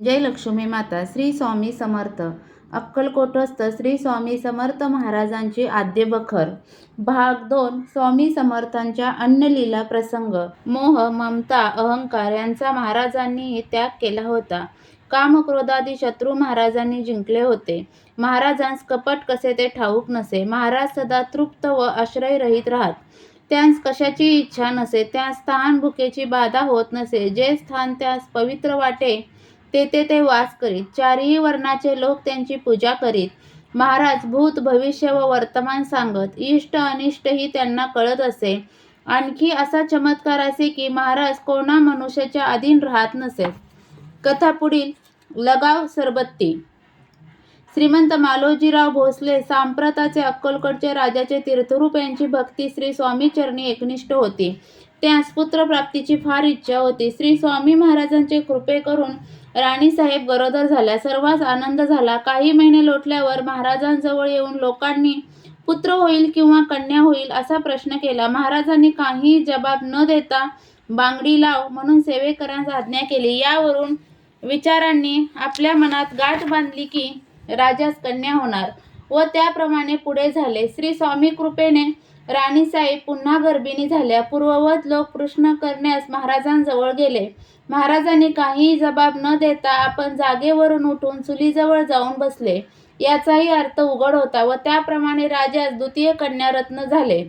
जय लक्ष्मी माता श्री स्वामी समर्थ. अक्कलकोटस्थ श्री स्वामी समर्थ महाराजांची आद्य बखर. भाग दोन स्वामी समर्थांच्या अन्नलीला प्रसंग. मोह ममता अहंकार यांचा महाराजांनीही त्याग केला होता. काम क्रोधादी शत्रू महाराजांनी जिंकले होते. महाराजांस कपट कसे ते ठाऊक नसे. महाराज सदा तृप्त व आश्रयरहित राहत. त्यांस कशाची इच्छा नसे. त्या स्थान भुकेची बाधा होत नसे. जे स्थान त्यास पवित्र वाटे तेथे ते वास करीत चारही वर्णाचे लोक त्यांची पूजा करीत. महाराज भूत भविष्य व वर्तमान सांगत इष्ट अनिष्टही त्यांना कळत असे. आणखी असा चमत्कार असे की महाराज कोणा मनुष्याच्या अधीन राहत नसे कथा पुढील लगाव सरबत्ती. श्रीमंत मालोजीराव भोसले सांप्रताचे अक्कलकोटचे राजाचे तीर्थरूप यांची भक्ती श्री स्वामी चरणी एकनिष्ठ होती. त्यास पुत्रप्राप्तीची फार इच्छा होती. श्री स्वामी महाराजांचे कृपे करून राणीसाहेब गरोदर झाल्या. सर्वांस आनंद झाला. काही महिने लोटल्यावर महाराजांजवळ येऊन लोकांनी पुत्र होईल किंवा कन्या होईल असा प्रश्न केला. महाराजांनी काही जबाब न देता बांगडी लाव म्हणून सेवेकरांस आज्ञा केली. यावरून विचारांनी आपल्या मनात गाठ बांधली की राजास कन्या होणार व त्याप्रमाणे पुढे झाले. श्री स्वामी कृपेने राणीसाई पुन्हा गर्भिणी झाल्या. पूर्ववत लोक प्रश्न करण्यास महाराजांजवळ गेले. महाराजांनी काहीही जबाब न देता आपण जागेवरून उठून चुलीजवळ जाऊन बसले. याचाही अर्थ उघड होता व त्याप्रमाणे राजास द्वितीय कन्यारत्न झाले.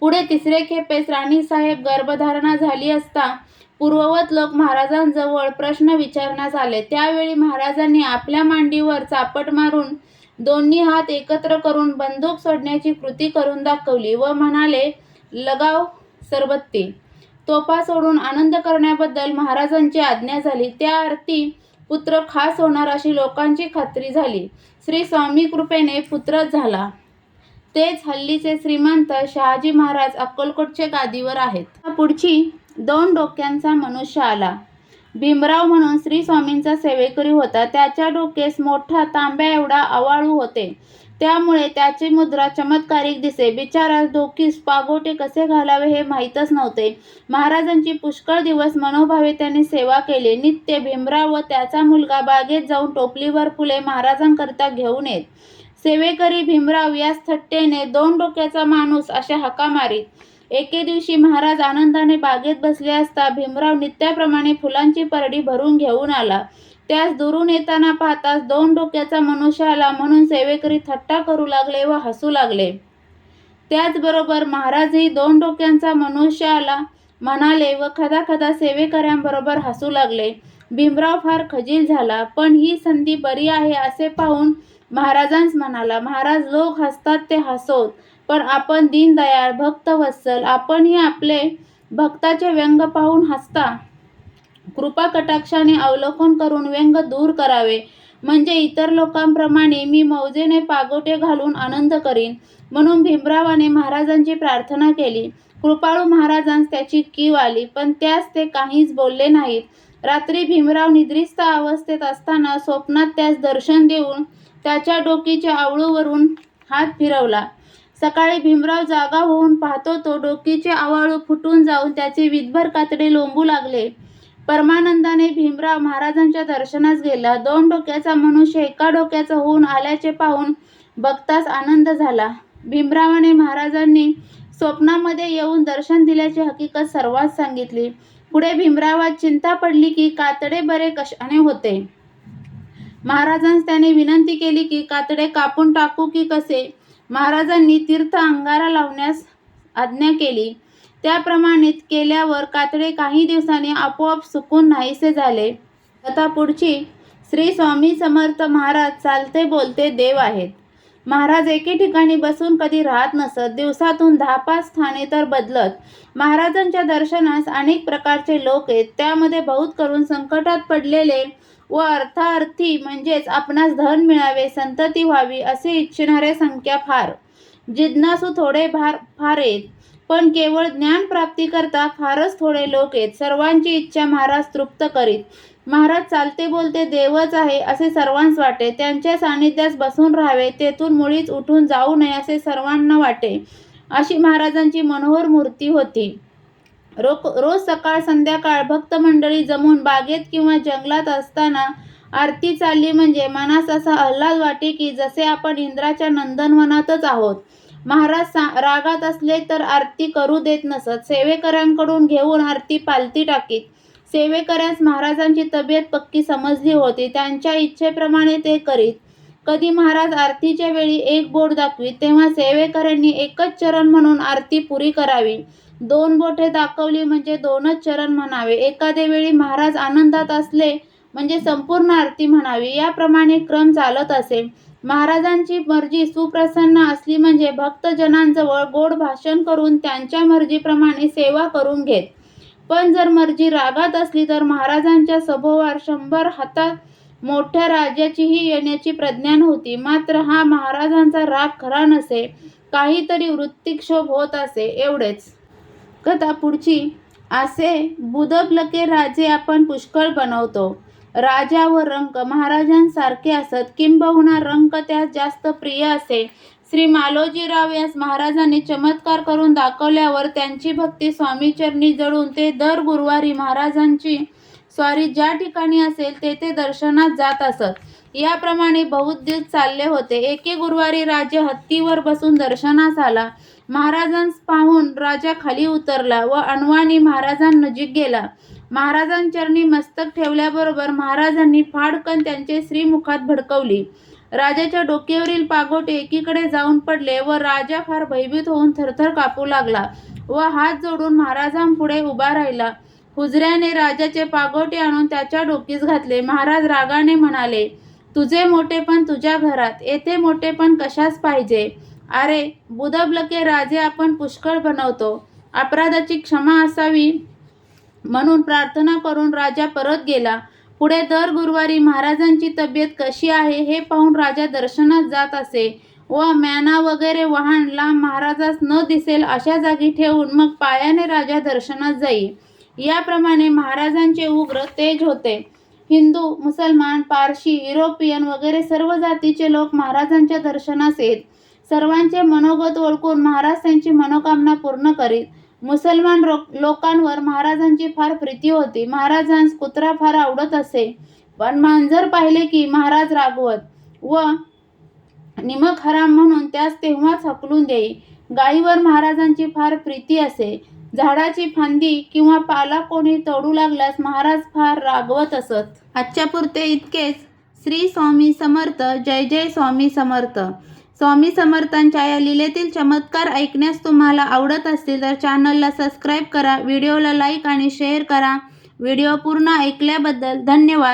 पुढे तिसरे खेपेस राणीसाहेब गर्भधारणा झाली असता पूर्ववत लोक महाराजांजवळ प्रश्न विचारण्यास आले. त्यावेळी महाराजांनी आपल्या मांडीवर चापट मारून दोन्ही हात एकत्र करून बंदूक सोडण्याची कृती करून दाखवली व म्हणाले लगाव सरबत्ती. तोफा सोडून आनंद करण्याबद्दल महाराजांची आज्ञा झाली. त्या अर्थी पुत्र खास होणार अशी लोकांची खात्री झाली. श्री स्वामी कृपेने पुत्रच झाला. तेच हल्लीचे श्रीमंत शहाजी महाराज अक्कलकोटचे गादीवर आहेत. पुढची दोन डोक्यांचा मनुष्य आला. भीमराव म्हणून श्री स्वामींचा सेवेकरी होता. त्याच्या डोकेस मोठा तांब्या एवढा अवाळू होते. त्यामुळे त्याची मुद्रा चमत्कारिक दिसे. बिचारास डोकीस पागोटे कसे घालावे हे माहीतच नव्हते. महाराजांची पुष्कळ दिवस मनोभावे त्यांनी सेवा केली. नित्य भीमराव व त्याचा मुलगा बागेत जाऊन टोपलीवर फुले महाराजांकरता घेऊन येत. सेवेकरी भीमराव या थट्टेने दोन डोक्याचा माणूस अशा हका मारीत. एके दिवशी महाराज आनंदाने बागेत बसले असता भीमराव नित्याप्रमाणे फुलांची परडी भरून घेऊन आला. त्यास दुरून येताना पाहताच दोन डोक्याचा मनुष्य आला म्हणून सेवेकरी थट्टा करू लागले व हसू लागले. त्याचबरोबर महाराजही दोन डोक्यांचा मनुष्य आला म्हणाले व खदा खदा सेवेकऱ्यांबरोबर हसू लागले. भीमराव फार खजील झाला पण ही संधी बरी आहे असे पाहून महाराजांस म्हणाला महाराज लोक हसतात ते हसोत. पण आपण दीनदयाळ भक्तवत्सल आपणही आपले भक्ताचे व्यंग पाहून हसता. कृपा कटाक्षाने अवलोकन करून व्यंग दूर करावे. म्हणजे इतर लोकांप्रमाणे मी मौजेने पागोटे घालून आनंद करीन म्हणून भीमरावाने महाराजांची प्रार्थना केली. कृपाळू महाराजांस त्याची कीव आली पण त्यास ते काहीच बोलले नाहीत. रात्री भीमराव निद्रिस्त अवस्थेत असताना स्वप्नात त्यास दर्शन देऊन त्याच्या डोकीच्या आवळूवरून हात फिरवला. सकाळी भीमराव जागा होऊन पाहतो तो डोकीचे आवाळू फुटून जाऊन त्याचे विधभर कातडे लोंबू लागले. परमानंदाने भीमराव महाराजांच्या दर्शनास गेला. दोन डोक्याचा मनुष्य एका डोक्याचा होऊन आल्याचे पाहून बघताच आनंद झाला. भीमरावाने महाराजांनी स्वप्नामध्ये येऊन दर्शन दिल्याची हकीकत सर्वात सांगितली. पुढे भीमरावात चिंता पडली की कातडे बरे कशाने होते? महाराजांस त्याने विनंती केली की कातडे कापून टाकू की कसे? महाराजांनी तीर्थ अंगारा लावण्यास आज्ञा केली. त्याप्रमाणे केल्यावर कातडे काही दिवसांनी आपोआप सुकून नाहीसे झाले. आता पुढची श्री स्वामी समर्थ महाराज चालते बोलते देव आहेत. महाराज एके ठिकाणी बसून कधी राहत नसत. दिवसातून दहा पाच ठाणे तर बदलत. महाराजांच्या दर्शनास अनेक प्रकारचे लोक आहेत. त्यामध्ये बहुत करून संकटात पडलेले व अर्थार्थी म्हणजेच आपणास धन मिळावे संतती व्हावी असे इच्छिणारे संख्या फार. जिज्ञासू थोडे भार फार आहेत पण केवळ ज्ञानप्राप्तीकरता फारच थोडे लोक आहेत. सर्वांची इच्छा महाराज तृप्त करीत. महाराज चालते बोलते देवच आहे असे सर्वांस वाटे. त्यांच्या सानिध्यास बसून राहावे तेथून मुळीच उठून जाऊ नये असे सर्वांना वाटे. अशी महाराजांची मनोहर मूर्ती होती. रो रोज सकाळ संध्याकाळ भक्त मंडळी जमून बागेत किंवा जंगलात असताना आरती चालली म्हणजे मनास असा आल्हाद वाटे की जसे आपण इंद्राच्या नंदनवनातच आहोत. महाराज सा रागात असले तर आरती करू देत नसत. सेवेकऱ्यांकडून घेऊन आरती पालती टाकीत. सेवेकऱ्यांस महाराजांची तब्येत पक्की समजली होती. त्यांच्या इच्छेप्रमाणे ते करीत. कधी महाराज आरतीच्या वेळी एक बोट दाखवी तेव्हा सेवेकऱ्यांनी एकच चरण म्हणून आरती पुरी करावी. दोन बोटे दाखवली म्हणजे दोनच चरण म्हणावे. एखाद्या वेळी महाराज आनंदात असले म्हणजे संपूर्ण आरती म्हणावी. याप्रमाणे क्रम चालत असे. महाराजांची मर्जी सुप्रसन्न असली म्हणजे भक्तजनांजवळ गोड भाषण करून त्यांच्या मर्जीप्रमाणे सेवा करून घेत. पण जर मर्जी रागात असली तर महाराजांच्या सभोवार शंभर हातात मोठ्या राजाचीही येण्याची प्रज्ञा नव्हती मात्र हा महाराजांचा राग खरा नसे काहीतरी वृत्तिक्षोभ होत असे एवढेच. कथा पुढची. असे बुदबलके राजे आपण पुष्कळ बनवतो. राजा व रंक महाराजांसारखे असत. किंबहुना रंक त्यास जास्त प्रिय असे. श्री मालोजीराव यास महाराजांनी चमत्कार करून दाखवल्यावर त्यांची भक्ती स्वामीचरणी जळून ते दर गुरुवारी महाराजांची स्वारी ज्या ठिकाणी असेल तेथे दर्शनात जात असत. याप्रमाणे बहुत दिवस चालले होते. एके गुरुवारी राजा हत्तीवर बसून दर्शनास आला. महाराजांस पाहून राजा खाली उतरला व अणवानी महाराजांनजीक गेला. महाराजांचरणी मस्तक ठेवल्याबरोबर महाराजांनी फाडकन त्यांचे श्रीमुखात भडकवली. राजाच्या डोक्यावरील पागोटे एकीकडे जाऊन पडले व राजा फार भयभीत होऊन थरथर कापू लागला व हात जोडून महाराजांपुढे उभा राहिला. हुजऱ्याने राजाचे पागोटे आणून त्याच्या डोकीस घातले. महाराज रागाने म्हणाले तुझे मोठेपण तुझ्या घरात येथे मोठेपण कशास पाहिजे? अरे बुदबलके राजे आपण पुष्कळ बनवतो. अपराधाची क्षमा असावी म्हणून प्रार्थना करून राजा परत गेला. पुढे दर गुरुवारी महाराजांची तब्येत कशी आहे हे पाहून राजा दर्शनात जात असे. व मॅना वगैरे वाहन लांब महाराजास न दिसेल अशा जागी ठेवून मग पायाने राजा दर्शनात जाई. याप्रमाणे महाराजांचे उग्र तेज होते. हिंदू मुसलमान पारशी युरोपियन वगैरे सर्व जातीचे लोक महाराजांच्या दर्शनास येत. सर्वांचे मनोगत ओळखून महाराज त्यांची मनोकामना पूर्ण करीत. मुसलमान लोकांवर महाराजांची फार प्रीती होती. महाराजांस कुत्रा फार आवडत असे. पण मांजर पाहिले की महाराज रागवत व निमक हराम म्हणून त्यास तेव्हाच हकलून देई. गायीवर महाराजांची फार प्रीती असे. झाडाची फांदी किंवा पाला कोणी तोडू लागल्यास महाराज फार रागवत असत. आजच्या पुरते इतकेच. श्री स्वामी समर्थ जय जय स्वामी समर्थ. स्वामी समर्थांच्या या लिलेतील चमत्कार ऐकण्यास तुम्हाला आवडत असतील तर चॅनलला सबस्क्राईब करा व्हिडिओला लाईक आणि शेअर करा. व्हिडिओ पूर्ण ऐकल्याबद्दल धन्यवाद.